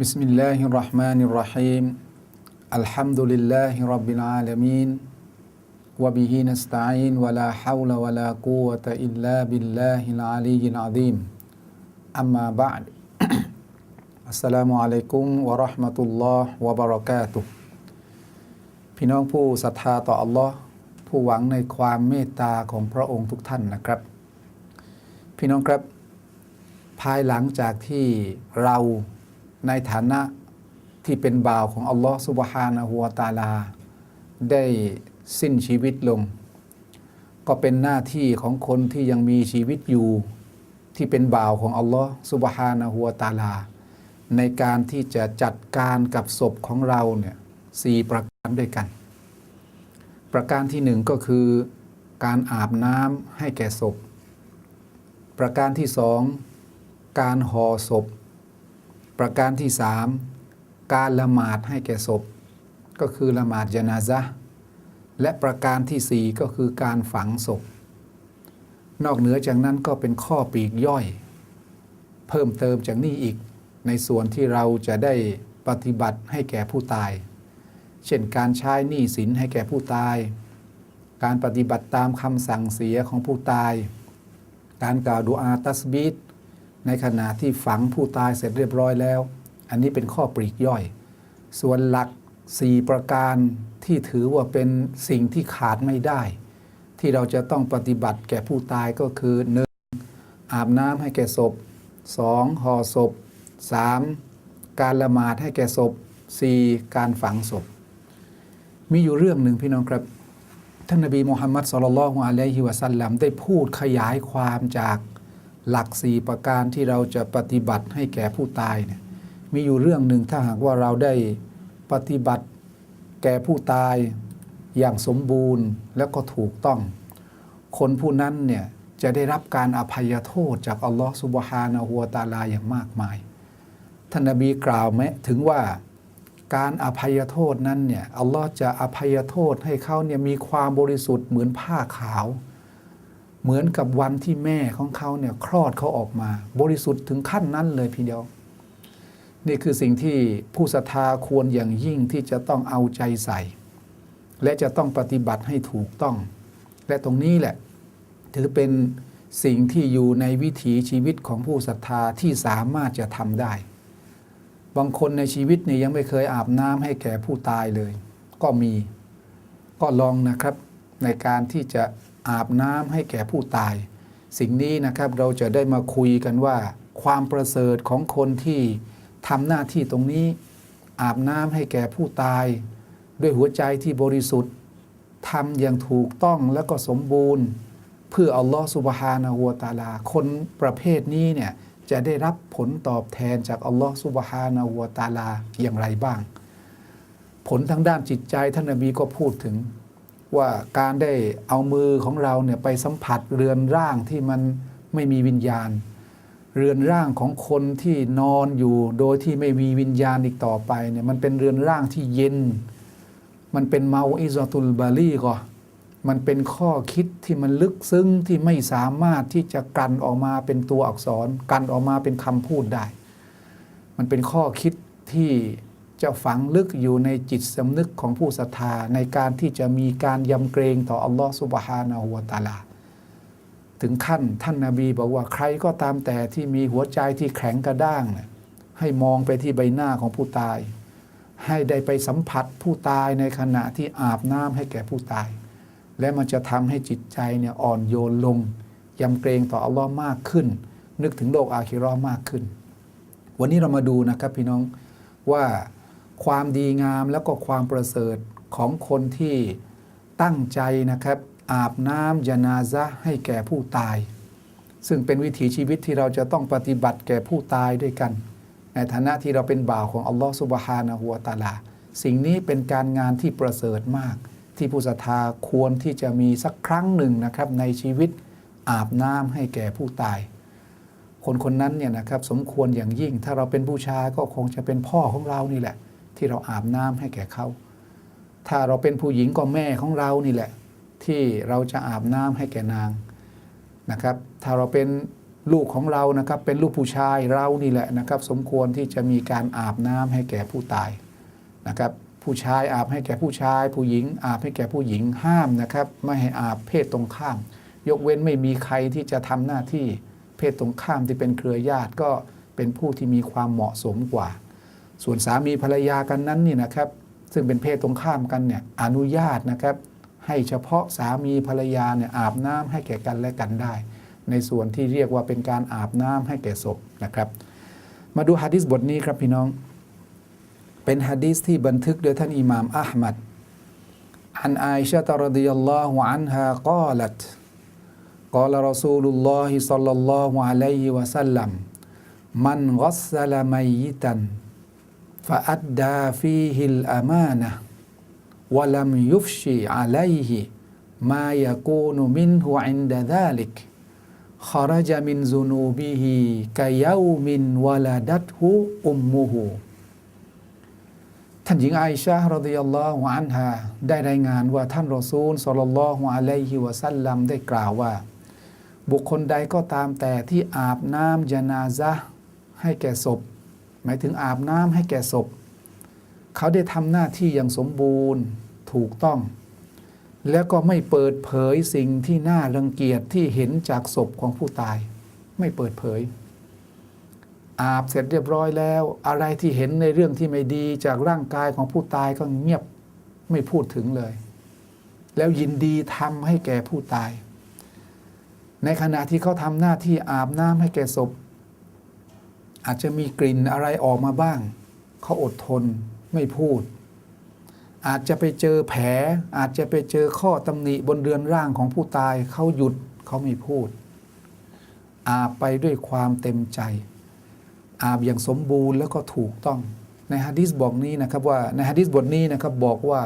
بسم الله الرحمن الرحيم الحمد لله رب العالمين وبه نستعين ولا حول ولا قوة إلا بالله العلي العظيم أما بعد السلام عليكم ورحمة الله وبركاته พี่น้องผู้ศรัทธาต่ออัลลอฮ์ผู้หวังในความเมตตาของพระองค์ทุกท่านนะครับ พี่น้องครับ ภายหลังจากที่เรา ในฐานะที่เป็นบ่าวของอัลลอฮ์สุบฮานะฮูวตาลา ได้สิ้นชีวิตลง ก็เป็นหน้าที่ของคนที่ยังมีชีวิตอยู่ ที่เป็นบ่าวของอัลลอฮ์สุบฮานะฮูวตาลา ในการที่จะจัดการกับศพของเราเนี่ยสี่ประการด้วยกัน ประการที่หนึ่งก็คือการอาบน้ำให้แก่ศพ ประการที่สองการห่อศพ ประการที่สามการละหมาดให้แก่ศพ ก็คือละหมาดยานาซะและประการที่สี่ก็คือการฝังศพ นอกเหนือจากนั้นก็เป็นข้อปีกย่อย เพิ่มเติมจากนี้อีกในส่วนที่เราจะได้ปฏิบัติให้แก่ผู้ตาย เช่นการใช้หนี้สินให้แก่ผู้ตาย การปฏิบัติตามคำสั่งเสียของผู้ตาย การกล่าวดูอาตัสบีด ในขณะที่ฝังผู้ตายเสร็จเรียบร้อยแล้ว อันนี้เป็นข้อปลีกย่อย ส่วนหลัก 4 ประการที่ถือว่าเป็นสิ่งที่ขาดไม่ได้ ที่เราจะต้องปฏิบัติแก่ผู้ตายก็คือ 1. อาบน้ำให้แก่ศพ 2. ห่อศพ 3. การละหมาดให้แก่ศพ 4. การฝังศพ มีอยู่เรื่องหนึ่งพี่น้องครับท่านนบีมูฮัมมัดสุลลัลฮุอะลัยฮิวะสัลลัมได้พูดขยายความจาก หลักสี่ประการที่เราจะปฏิบัติให้แก่ผู้ตายเนี่ยมีอยู่เรื่องหนึ่งถ้าหากว่าเราได้ปฏิบัติแก่ผู้ตายอย่างสมบูรณ์แล้วก็ถูกต้อง คนผู้นั้นเนี่ยจะได้รับการอภัยโทษจากอัลลอฮฺสุบฮานะฮูวตาลาอย่างมากมาย ท่านนบีกล่าวแม้ถึงว่าการอภัยโทษนั้นเนี่ยอัลลอฮ์จะอภัยโทษให้เขาเนี่ยมีความบริสุทธิ์เหมือนผ้าขาว เหมือนกับวันที่แม่ของเขาเนี่ยคลอดเขาออกมา บริสุทธิ์ถึงขั้นนั้นเลยพี่เดียว นี่คือสิ่งที่ผู้ศรัทธาควรอย่างยิ่งที่จะต้องเอาใจใส่ และจะต้องปฏิบัติให้ถูกต้อง และตรงนี้แหละ ถือเป็นสิ่งที่อยู่ในวิถีชีวิตของผู้ศรัทธาที่สามารถจะทำได้ บางคนในชีวิตเนี่ยยังไม่เคยอาบน้ำให้แก่ผู้ตายเลย ก็มี ก็ลองนะครับในการที่จะ อาบน้ำให้แก่ผู้ตาย สิ่งนี้นะครับเราจะได้มาคุยกันว่า ความประเสริฐของคนที่ทำหน้าที่ตรงนี้ อาบน้ำให้แก่ผู้ตาย ด้วยหัวใจที่บริสุทธิ์ทำอย่างถูกต้องและก็สมบูรณ์ เพื่ออัลลอฮฺสุบฮานะฮูวตาลา คนประเภทนี้เนี่ยจะได้รับผลตอบแทนจากอัลลอฮฺสุบฮานะฮูวตาลาอย่างไรบ้าง ผลทางด้านจิตใจท่านนบีก็พูดถึง ว่าการได้เอามือของเราเนี่ยไปสัมผัสเรือนร่างที่มันไม่มีวิญญาณ เรือนร่างของคนที่นอนอยู่โดยที่ไม่มีวิญญาณอีกต่อไปเนี่ยมันเป็นเรือนร่างที่เย็น มันเป็นเมาอิซอตุลบาลีก็มันเป็นข้อคิดที่มันลึกซึ้งที่ไม่สามารถที่จะกันออกมาเป็นตัวอักษรกันออกมาเป็นคำพูดได้ มันเป็นข้อคิดที่ จะฝังลึกอยู่ในจิตสำนึกของผู้ศรัทธาในการที่จะมีการยำเกรงต่ออัลลอฮฺสุบฮานาหัวตาลา ถึงขั้นท่านนาบีบอกว่าใครก็ตามแต่ที่มีหัวใจที่แข็งกระด้างเนี่ยให้มองไปที่ใบหน้าของผู้ตาย ให้ได้ไปสัมผัสผู้ตายในขณะที่อาบน้ำให้แก่ผู้ตาย และมันจะทำให้จิตใจเนี่ยอ่อนโยนลงยำเกรงต่ออัลลอฮ์มากขึ้น นึกถึงโลกอาคิรอมากขึ้น วันนี้เรามาดูนะครับพี่น้องว่า ความดีงามแล้วก็ความประเสริฐของคนที่ตั้งใจนะครับ อาบน้ำยานาซะให้แก่ผู้ตาย ซึ่งเป็นวิถีชีวิตที่เราจะต้องปฏิบัติแก่ผู้ตายด้วยกัน ในฐานะที่เราเป็นบ่าวของอัลลอฮฺสุบฮานะฮัวตาลา สิ่งนี้เป็นการงานที่ประเสริฐมาก ที่ผู้ศรัทธาควรที่จะมีสักครั้งหนึ่งนะครับในชีวิตอาบน้ำให้แก่ผู้ตาย คนคนนั้นเนี่ยนะครับสมควรอย่างยิ่ง ถ้าเราเป็นผู้ชายก็คงจะเป็นพ่อของเรานี่แหละ ที่เราอาบน้ำให้แก่เขา ถ้าเราเป็นผู้หญิงก็แม่ของเรานี่แหละ ที่เราจะอาบน้ำให้แก่นางนะครับ ถ้าเราเป็นลูกของเรานะครับ เป็นลูกผู้ชายเรานี่แหละนะครับ สมควรที่จะมีการอาบน้ำให้แก่ผู้ตายนะครับ ผู้ชายอาบให้แก่ผู้ชาย ผู้หญิง อาบให้แก่ผู้หญิงห้ามนะครับ ไม่ให้อาบเพศตรงข้าม ยกเว้นไม่มีใครที่จะทำหน้าที่เพศตรงข้ามที่เป็นเครือญาติก็เป็นผู้ที่มีความเหมาะสมกว่า ส่วนสามีภรรยากันนั้นนี่นะครับ ซึ่งเป็นเพศตรงข้ามกันเนี่ยอนุญาตนะครับ ให้เฉพาะสามีภรรยาเนี่ยอาบน้ำให้แก่กันและกันได้ ในส่วนที่เรียกว่าเป็นการอาบน้ำให้แก่ศพนะครับ มาดูฮะดิษบทนี้ครับพี่น้อง เป็นฮะดิษที่บันทึกโดยท่านอิหม่ามอัลมัด عن عائشة رضي الله عنها قالت قال رسول الله صلى الله عليه وسلم من غسل ميتا ฟาอัดดาฟีฮิลอามานะวะลัมยุ ما يكون منه عند ذلك خرج من زنوبه كيوم าลิกขรจามิท่านหญิงไอชารดิยัลลอฮุอันฮาได้รายงานว่าท่านรอซูลสลลลอฮุอะลัยฮิวะสัลลัมได้กล่าวว่า บุคคลใดก็ตามแต่ที่อาบน้ำยานาซะให้แก่ศพ หมายถึงอาบน้ำให้แก่ศพ เขาได้ทำหน้าที่อย่างสมบูรณ์ถูกต้อง แล้วก็ไม่เปิดเผยสิ่งที่น่ารังเกียจที่เห็นจากศพของผู้ตาย ไม่เปิดเผย อาบเสร็จเรียบร้อยแล้ว อะไรที่เห็นในเรื่องที่ไม่ดีจากร่างกายของผู้ตายก็เงียบไม่พูดถึงเลย แล้วยินดีทำให้แก่ผู้ตาย ในขณะที่เขาทำหน้าที่อาบน้ำให้แก่ศพ อาจจะมีกลิ่นอะไรออกมาบ้าง เขาอดทนไม่พูด อาจจะไปเจอแผล อาจจะไปเจอข้อตำหนิบนเรือนร่างของผู้ตายเขาหยุดเขาไม่พูด อาบไปด้วยความเต็มใจ อาบอย่างสมบูรณ์แล้วก็ถูกต้อง ในฮะดิษบอกนี้นะครับว่าในฮะดิษบทนี้นะครับบอกว่า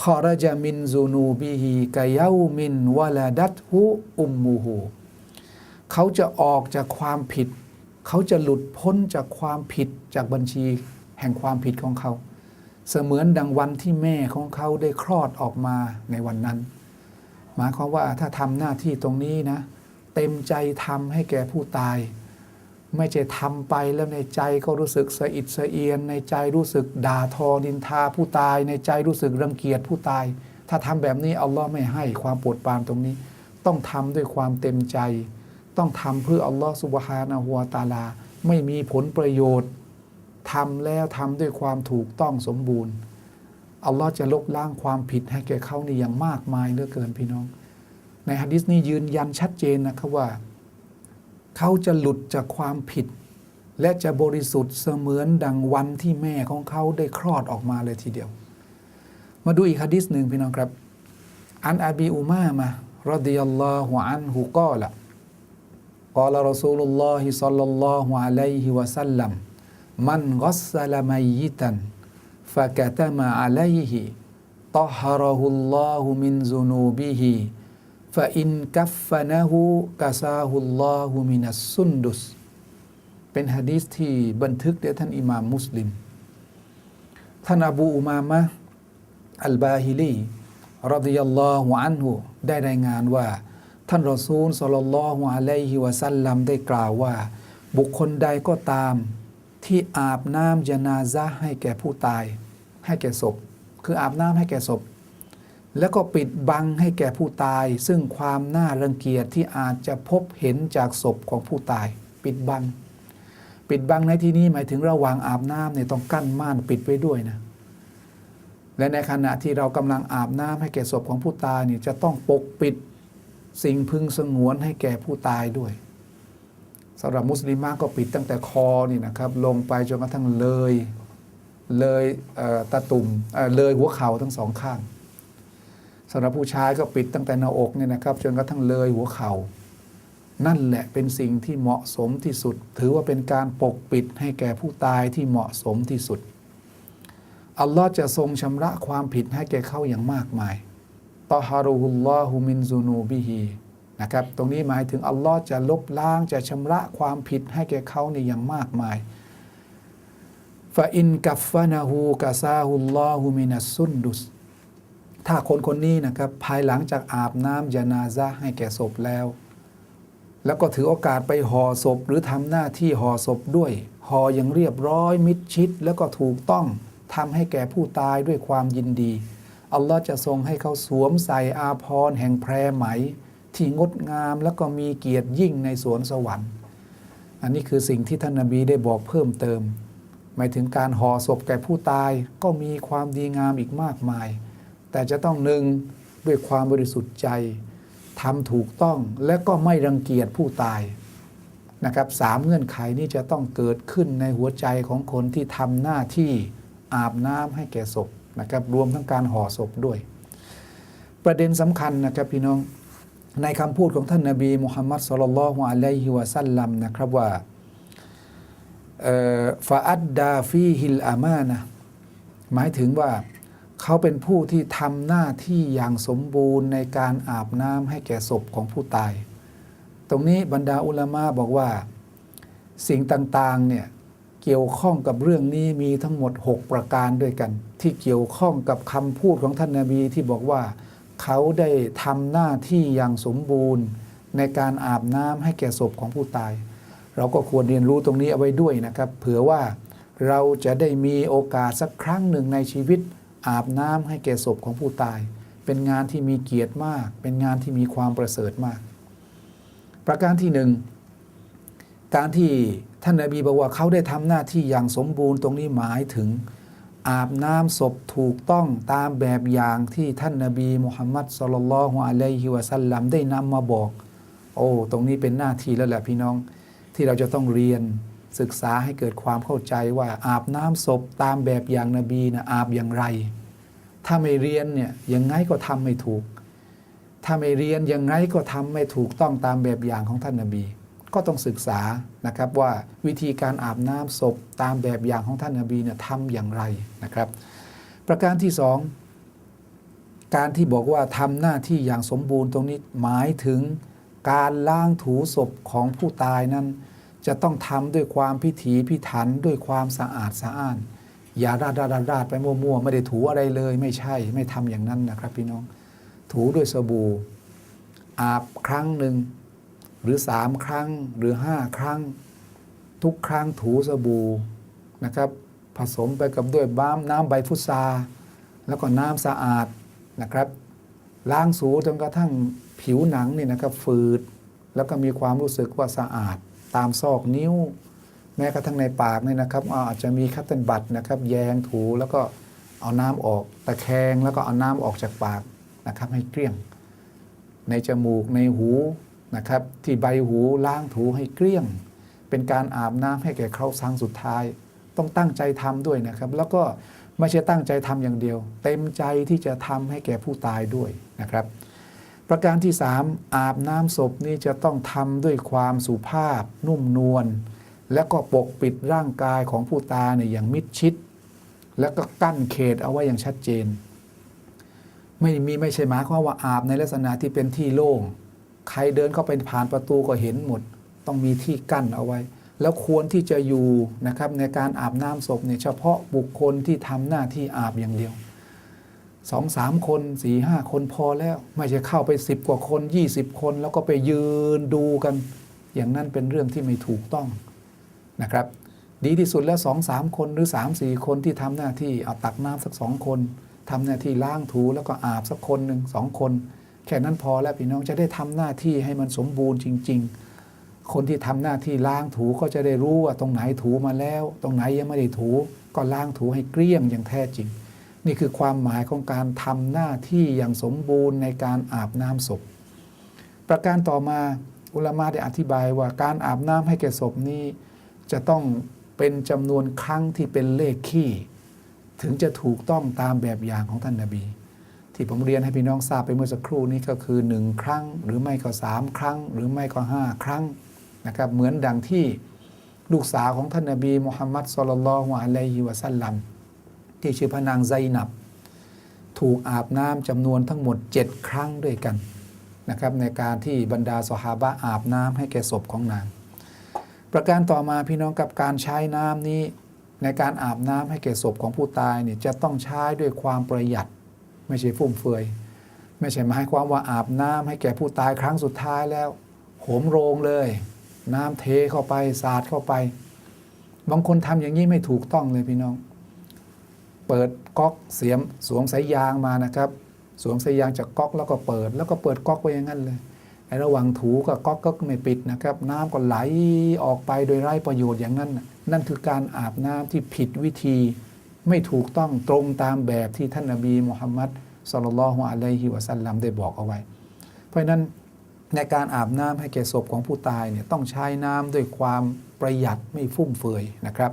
คอรจามินซูนูบิฮีกายามินวะลาดัตฮุอุมมูฮูเขาจะออกจากความผิด เขาจะหลุดพ้นจากความผิดจากบัญชีแห่งความผิดของเขา เสมือนดังวันที่แม่ของเขาได้คลอดออกมาในวันนั้น หมายความว่าถ้าทำหน้าที่ตรงนี้นะ เต็มใจทำให้แก่ผู้ตาย ไม่ใช่ทำไปแล้วในใจก็รู้สึกสะอิดสะเอียน ในใจรู้สึกด่าทอนินทาผู้ตาย ในใจรู้สึกรังเกียจผู้ตาย ถ้าทำแบบนี้อัลลอฮ์ไม่ให้ความโปรดปรานตรงนี้ ต้องทำด้วยความเต็มใจ ต้องทำเพื่ออัลลอฮ์สุบฮานะฮูวตาลา ไม่มีผลประโยชน์ทำแล้วทำด้วยความถูกต้องสมบูรณ์อัลลอฮ์จะลบล้างความผิดให้แก่เขานี่อย่างมากมายเหลือเกินพี่น้อง ในฮะดิษนี้ยืนยันชัดเจนนะครับว่า เขาจะหลุดจากความผิด และจะบริสุทธิ์เสมือนดังวันที่แม่ของเขาได้คลอดออกมาเลยทีเดียว มาดูอีกฮะดิษหนึ่งพี่น้องครับ อันอบีอุมามะรดิยัลลอฮุอันฮุกอละ กอลรอซูลุลลอฮิซัลลัลลอฮุอะลัยฮิวะสัลลัมมันกัสซะลมัยยิตันฟะกะตะมะอะลัยฮิตะฮะรหุลลอฮุมินซุนูบิฮิฟาอินกัฟฟานะฮูกาซาฮุลลอฮุมินัสซุนดุสเป็นฮะดีษที่บันทึกโดยท่านอิหม่ามมุสลิม ท่านอบูอุมามะอัลบาฮิลีรดิยัลลอฮุอันฮุได้รายงานว่า ท่านรอซูลสลลลอฮุอะลัยฮิวะสัลลัมได้กล่าวว่า บุคคลใดก็ตามที่อาบน้ำยานาซะให้แก่ผู้ตาย ให้แก่ศพ คืออาบน้ำให้แก่ศพ แล้วก็ปิดบังให้แก่ผู้ตาย ซึ่งความน่ารังเกียจที่อาจจะพบเห็นจากศพของผู้ตาย ปิดบัง ปิดบังในที่นี้หมายถึงระหว่างอาบน้ำเนี่ยต้องกั้นม่านปิดไว้ด้วยนะและในขณะที่เรากำลังอาบน้ำให้แก่ศพของผู้ตายเนี่ยจะต้องปกปิด สิ่งพึงสงวนให้แก่ผู้ตายด้วยสำหรับมุสลิมก็ปิดตั้งแต่คอนี่นะครับ ลงไปจนกระทั่งเลยเลยเตะตุ่มเเลยหัวเข่าทั้งสองข้างสำหรับผู้ชายก็ปิดตั้งแต่หน้าอกเนี่ยนะครับ จนกระทั่งเลยหัวเขา่านั่นแหละเป็นสิ่งที่เหมาะสมที่สุด ถือว่าเป็นการปกปิดให้แก่ผู้ตายที่เหมาะสมที่สุดอัลลอฮ์จะทรงชำระความผิดให้แก่เขาอย่างมากมาย ตอฮารุฮุลลอฮุมินซูนูบิฮีนะครับตรงนี้หมายถึงอัลลอฮ์จะลบล้างจะชำระความผิดให้แก่เขาในอย่างมากมายฟาอินกัฟฟานาฮูกาซาฮุลลอฮุมินัสซุนดุสถ้าคนคนนี้นะครับภายหลังจากอาบน้ำยานาซะให้แก่ศพแล้ว แล้วก็ถือโอกาสไปห่อศพหรือทำหน้าที่ห่อศพด้วยห่ออย่างเรียบร้อยมิดชิด แล้วก็ถูกต้องทำให้แก่ผู้ตายด้วยความยินดี อัลลอฮ์จะทรงให้เขาสวมใส่อาภรณ์แห่งแพรไหม ที่งดงามแล้วก็มีเกียรติยิ่งในสวนสวรรค์ อันนี้คือสิ่งที่ท่านนาบีได้บอกเพิ่มเติม หมายถึงการห่อศพแก่ผู้ตายก็มีความดีงามอีกมากมาย แต่จะต้องหนึ่งด้วยความบริสุทธิ์ใจทำถูกต้องและก็ไม่รังเกียจผู้ตายนะครับสามเงื่อนไขนี้จะต้องเกิดขึ้นในหัวใจของคนที่ทำหน้าที่อาบน้ำให้แก่ศพ นะครับรวมทั้งการห่อศพด้วย ประเด็นสำคัญนะครับพี่น้องในคำพูดของท่านนาบีมุฮัมมัดสุลลัลลอฮุอะลัยฮิวะสัลลัมนะครับว่าฟาอัดดาฟีฮิลอามานะหมายถึงว่าเขาเป็นผู้ที่ทำหน้าที่อย่างสมบูรณ์ในการอาบน้ำให้แก่ศพของผู้ตาย ตรงนี้บรรดาอุลามะบอกว่าสิ่งต่างๆเนี่ยเกี่ยวข้องกับเรื่องนี้มีทั้งหมด 6 ประการด้วยกัน ที่เกี่ยวข้องกับคำพูดของท่านนาบีที่บอกว่า เขาได้ทำหน้าที่อย่างสมบูรณ์ ในการอาบน้ำให้แก่ศพของผู้ตาย เราก็ควรเรียนรู้ตรงนี้เอาไว้ด้วยนะครับ เผื่อว่าเราจะได้มีโอกาสสักครั้งหนึ่งในชีวิต อาบน้ำให้แก่ศพของผู้ตาย เป็นงานที่มีเกียรติมาก เป็นงานที่มีความประเสริฐมาก ประการที่หนึ่งการที่ท่านนาบีบอกว่าเขาได้ทำหน้าที่อย่างสมบูรณ์ตรงนี้หมายถึง อาบน้ำศพถูกต้องตามแบบอย่างที่ท่านนาบีมุฮัมมัดสุลลัลฮุอะลัยฮิวะสัลลัมได้นำมาบอก โอ้ ตรงนี้เป็นหน้าที่แล้วแหละพี่น้องที่เราจะต้องเรียนศึกษาให้เกิดความเข้าใจว่าอาบน้ำศพตามแบบอย่างนบีนะอาบอย่างไร ถ้าไม่เรียนเนี่ยยังไงก็ทำไม่ถูก ถ้าไม่เรียนยังไงก็ทำไม่ถูกต้องตามแบบอย่างของท่านนาบี ก็ต้องศึกษานะครับว่าวิธีการอาบน้ำศพตามแบบอย่างของท่านนาบีเนี่ยทำอย่างไรนะครับ ประการที่สองการที่บอกว่าทำหน้าที่อย่างสมบูรณ์ตรงนี้หมายถึงการล้างถูศพของผู้ตายนั้น จะต้องทำด้วยความพิถีพิถันด้วยความสะอาดสะอ้าน อย่าราดราดราดไปมั่วๆไม่ได้ถูอะไรเลยไม่ใช่ไม่ทำอย่างนั้นนะครับพี่น้อง ถูด้วยสบู่อาบครั้งหนึ่ง หรือสามครั้งหรือห้าครั้ง ทุกครั้งถูสบู่นะครับ ผสมไปกับด้วยบ้ามน้ำใบฟุตซา แล้วก็น้ำสะอาดนะครับ ล้างสูจนกระทั่งผิวหนังนี่นะครับฝืด แล้วก็มีความรู้สึกว่าสะอาด ตามซอกนิ้ว แม้กระทั่งในปากนี่นะครับอาจจะมีคัตเติลบัตนะครับ แยงถูแล้วก็เอาน้ำออกตะแคงแล้วก็เอาน้ำออกจากปากนะครับให้เกลี้ยง ในจมูกในหู นะครับที่ใบหูล้างถูให้เกลี้ยง เป็นการอาบน้ำให้แก่เขาครั้งสุดท้าย ต้องตั้งใจทำด้วยนะครับ แล้วก็ไม่ใช่ตั้งใจทำอย่างเดียว เต็มใจที่จะทำให้แก่ผู้ตายด้วยนะครับ ประการที่สามอาบน้ำศพนี่จะต้องทำด้วยความสุภาพ นุ่มนวลและก็ปกปิดร่างกายของผู้ตายเนี่ยอย่างมิดชิด แล้วก็กั้นเขตเอาไว้อย่างชัดเจน ไม่มีไม่ใช่หมายความว่าอาบในลักษณะที่เป็นที่โล่ง ใครเดินเข้าไปผ่านประตูก็เห็นหมด ต้องมีที่กั้นเอาไว้ แล้วควรที่จะอยู่นะครับในการอาบน้ำศพเนี่ยเฉพาะบุคคลที่ทำหน้าที่อาบอย่างเดียวสองสามคนสี่ห้าคนพอแล้ว ไม่ใช่เข้าไปสิบกว่าคนยี่สิบคน แล้วก็ไปยืนดูกัน อย่างนั้นเป็นเรื่องที่ไม่ถูกต้องนะครับ ดีที่สุดแล้วสองสามคนหรือสามสี่คนที่ทำหน้าที่เอาตักน้ำสักสองคนทำหน้าที่ล้างถูแล้วก็อาบสักคนหนึ่งสองคน แค่นั้นพอแล้วพี่น้องจะได้ทำหน้าที่ให้มันสมบูรณ์จริง ๆ คนที่ทำหน้าที่ล้างถูก็จะได้รู้ว่าตรงไหนถูมาแล้ว ตรงไหนยังไม่ได้ถูก็ล้างถูให้เกลี้ยงอย่างแท้จริง นี่คือความหมายของการทำหน้าที่อย่างสมบูรณ์ในการอาบน้ำศพ ประการต่อมาอุลามาได้อธิบายว่าการอาบน้ำให้แก่ศพนี้จะต้องเป็นจำนวนครั้งที่เป็นเลขขี้ ถึงจะถูกต้องตามแบบอย่างของท่านนาบี ที่ผมเรียนให้พี่น้องทราบไปเมื่อสักครู่นี้ก็คือหนึ่งครั้ง หรือไม่ก็สามครั้ง หรือไม่ก็ห้าครั้งนะครับเหมือนดังที่ลูกสาวของท่านนาบีมุฮัมมัดสุลลัลลอฮุอะลัยฮิวะสัลลัมที่ชื่อพระนางไซนับ ถูกอาบน้ำจำนวนทั้งหมด 7 ครั้งด้วยกันนะครับในการที่บรรดาสหาบะอาบน้ำให้แก่ศพของนาง ประการต่อมาพี่น้องกับการใช้น้ำนี้ในการอาบน้ำให้แก่ศพของผู้ตายเนี่ยจะต้องใช้ด้วยความประหยัด ไม่ใช่ฟุ่มเฟือยไม่ใช่มายความว่าอาบน้ำให้แก่ผู้ตายครั้งสุดท้ายแล้วโหมโรงเลย น้ำเทเข้าไปสาดเข้าไปบางคนทำอย่างนี้ไม่ถูกต้องเลยพี่น้อง เปิดก๊อกเสียมสวมสายยางมานะครับ สวมสายยางจากก๊อกแล้วก็เปิด แล้วก็เปิดก๊อกไว้อย่างนั้นเลยไอ้ระหว่างถูกับก๊อกก็ไม่ปิดนะครับ น้ำก็ไหลออกไปโดยไร้ประโยชน์อย่างนั้น นั่นคือการอาบน้ำที่ผิดวิธี ไม่ถูกต้องตรงตามแบบที่ท่านนบีมุฮัมมัดสุลลัลฮุอะลัยฮิวะสัลลัมได้บอกเอาไว้ เพราะนั้นในการอาบน้ำให้แก่ศพของผู้ตายเนี่ยต้องใช้น้ำด้วยความประหยัดไม่ฟุ่มเฟือยนะครับ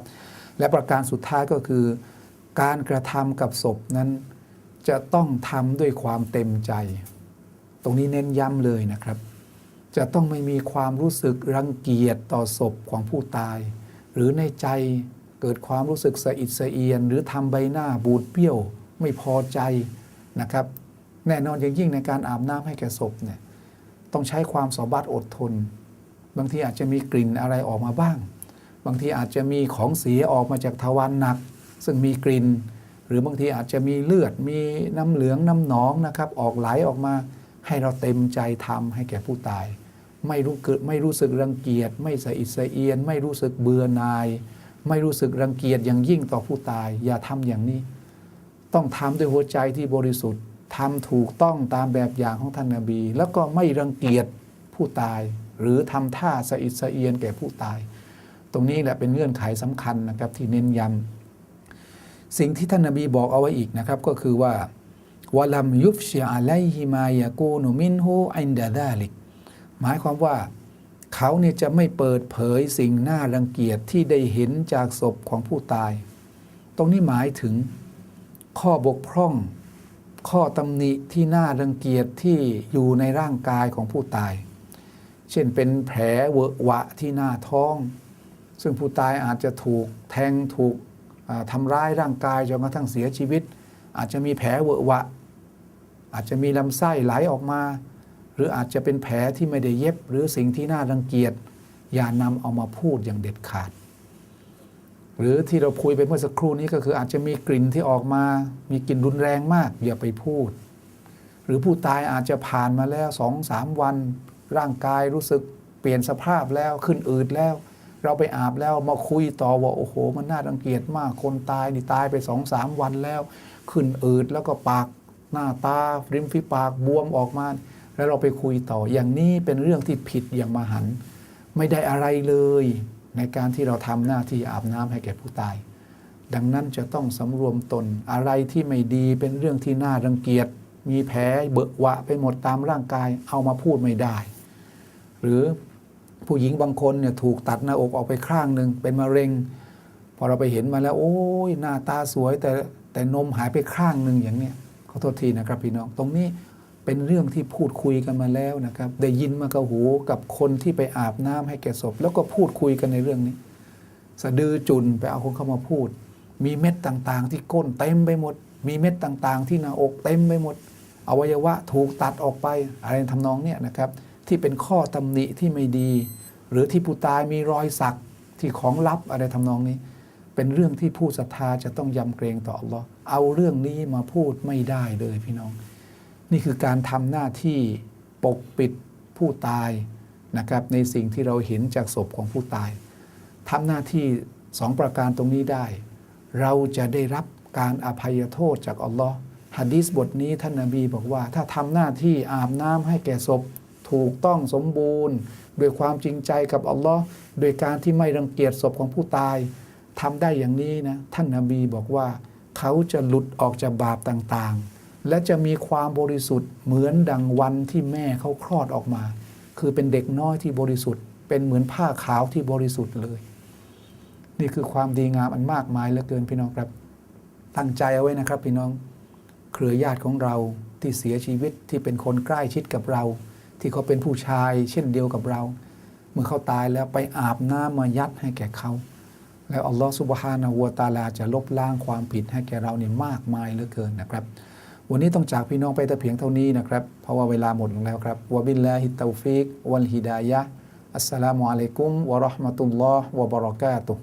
และประการสุดท้ายก็คือ การกระทำกับศพนั้นจะต้องทำด้วยความเต็มใจ ตรงนี้เน้นย้ำเลยนะครับ จะต้องไม่มีความรู้สึกรังเกียจต่อศพของผู้ตาย หรือในใจ เกิดความรู้สึกสะอิดสะเอียน หรือทำใบหน้าบูดเบี้ยว ไม่พอใจนะครับ แน่นอนอย่างยิ่งในการอาบน้ำให้แก่ศพเนี่ยต้องใช้ความสอบาดอดทน บางทีอาจจะมีกลิ่นอะไรออกมาบ้าง บางทีอาจจะมีของเสียออกมาจากทวารหนัก ซึ่งมีกลิ่น หรือบางทีอาจจะมีเลือดมีน้ำเหลืองน้ำหนองนะครับออกไหลออกมาให้เราเต็มใจทำให้แก่ผู้ตาย ไม่รู้เกิดไม่รู้สึกรังเกียจ ไม่สะอิดสะเอียน ไม่รู้สึกเบื่อหน่าย ไม่รู้สึกรังเกียจอย่างยิ่งต่อผู้ตาย อย่าทำอย่างนี้ ต้องทำด้วยหัวใจที่บริสุทธิ์ทำถูกต้องตามแบบอย่างของท่านนาบี แล้วก็ไม่รังเกียจผู้ตาย หรือทำท่าสะอิดสะเอียนแก่ผู้ตาย ตรงนี้แหละเป็นเงื่อนไขสำคัญนะครับที่เน้นย้ำสิ่งที่ท่านนาบีบอกเอาไว้อีกนะครับก็คือว่าวะลัมยุฟเชิอะไลฮิมายากูนุมินฮูอินดาดาลิกหมายความว่า เขาเนี่ยจะไม่เปิดเผยสิ่งน่ารังเกียจที่ได้เห็นจากศพของผู้ตาย ตรงนี้หมายถึงข้อบกพร่อง ข้อตำหนิที่น่ารังเกียจที่อยู่ในร่างกายของผู้ตาย เช่นเป็นแผลเวอะหวะที่หน้าท้อง ซึ่งผู้ตายอาจจะถูกแทงถูกทำร้ายร่างกายจนกระทั่งเสียชีวิต อาจจะมีแผลเวอะหวะ อาจจะมีลำไส้ไหลออกมา รืออาจจะเป็นแผลที่ไม่ได้เย็บ หรือสิ่งที่น่ารังเกียจอย่านำเอามาพูดอย่างเด็ดขาด หรือที่เราคุยไปเมื่อสักครู่นี้ก็คืออาจจะมีกลิ่นที่ออกมา มีกลิ่นรุนแรงมาก อย่าไปพูด หรือผู้ตายอาจจะผ่านมาแล้วสองสามวัน ร่างกายรู้สึกเปลี่ยนสภาพแล้วขึ้นอืดแล้ว เราไปอาบแล้วมาคุยต่อว่าโอ้โห มันน่ารังเกียจมาก คนตายนี่ตายไปสองสามวันแล้ว ขึ้นอืดแล้วก็ปากหน้าตาริมฝีปากบวมออกมา แล้วเราไปคุยต่ออย่างนี้เป็นเรื่องที่ผิดอย่างมหัน ไม่ได้อะไรเลย ในการที่เราทำหน้าที่อาบน้ำให้แก่ผู้ตาย ดังนั้นจะต้องสำรวมตนอะไรที่ไม่ดีเป็นเรื่องที่น่ารังเกียจ มีแผลเบอะวะไปหมดตามร่างกายเอามาพูดไม่ได้ หรือผู้หญิงบางคนเนี่ยถูกตัดหน้าอกออกไปข้างหนึ่งเป็นมะเร็ง พอเราไปเห็นมาแล้ว โอ้ยหน้าตาสวยแต่แต่นมหายไปข้างหนึ่งอย่างเนี้ยขอโทษทีนะครับพี่น้องตรงนี้ เป็นเรื่องที่พูดคุยกันมาแล้วนะครับ ได้ยินมากับหูกับคนที่ไปอาบน้ำให้แก่ศพ แล้วก็พูดคุยกันในเรื่องนี้ สะดือจุนไปเอาคนเข้ามาพูด มีเม็ดต่างๆ ที่ก้นเต็มไปหมด มีเม็ดต่างๆ ที่หน้าอกเต็มไปหมด อวัยวะถูกตัดออกไปอะไรทำนองเนี้ยนะครับ ที่เป็นข้อตำหนิที่ไม่ดี หรือที่ผู้ตายมีรอยสักที่ของลับอะไรทำนองนี้ เป็นเรื่องที่ผู้ศรัทธาจะต้องยำเกรงต่ออัลลอฮ์เอาเรื่องนี้มาพูดไม่ได้เลยพี่น้อง นี่คือการทำหน้าที่ปกปิดผู้ตายนะครับในสิ่งที่เราเห็นจากศพของผู้ตายทำหน้าที่สองประการตรงนี้ได้ เราจะได้รับการอภัยโทษจากอัลลอฮ์ฮะดีษบทนี้ท่านนาบีบอกว่า ถ้าทำหน้าที่อาบน้ำให้แก่ศพถูกต้องสมบูรณ์ด้วยความจริงใจกับอัลลอฮ์โดยการที่ไม่รังเกียจศพของผู้ตายทำได้อย่างนี้นะท่านนาบีบอกว่า เขาจะหลุดออกจากบาปต่างๆ และจะมีความบริสุทธิ์เหมือนดังวันที่แม่เขาคลอดออกมา คือเป็นเด็กน้อยที่บริสุทธิ์ เป็นเหมือนผ้าขาวที่บริสุทธิ์เลย นี่คือความดีงามอันมากมายเหลือเกินพี่น้องครับ ตั้งใจเอาไว้นะครับ พี่น้อง เครือญาติของเราที่เสียชีวิตที่เป็นคนใกล้ชิดกับเรา ที่เขาเป็นผู้ชาย เช่นเดียวกับเรา เมื่อเขาตายแล้วไปอาบน้ำมายัดให้แก่เขาแล้วอัลลอฮฺสุบฮานะฮูวะตาลาจะลบล้างความผิดให้แก่เราเนี่ยมากมายเหลือเกินนะครับ วันนี้ต้องจากพี่น้องไปแต่เพียงเท่านี้นะครับ เพราะว่าเวลาหมดลงแล้วครับวะบิลลาฮิตตอฟิกวัลฮิดายะอัสสลามุอะลัยกุมวะราะห์มะตุลลอฮ์วะบะเราะกาตุฮ์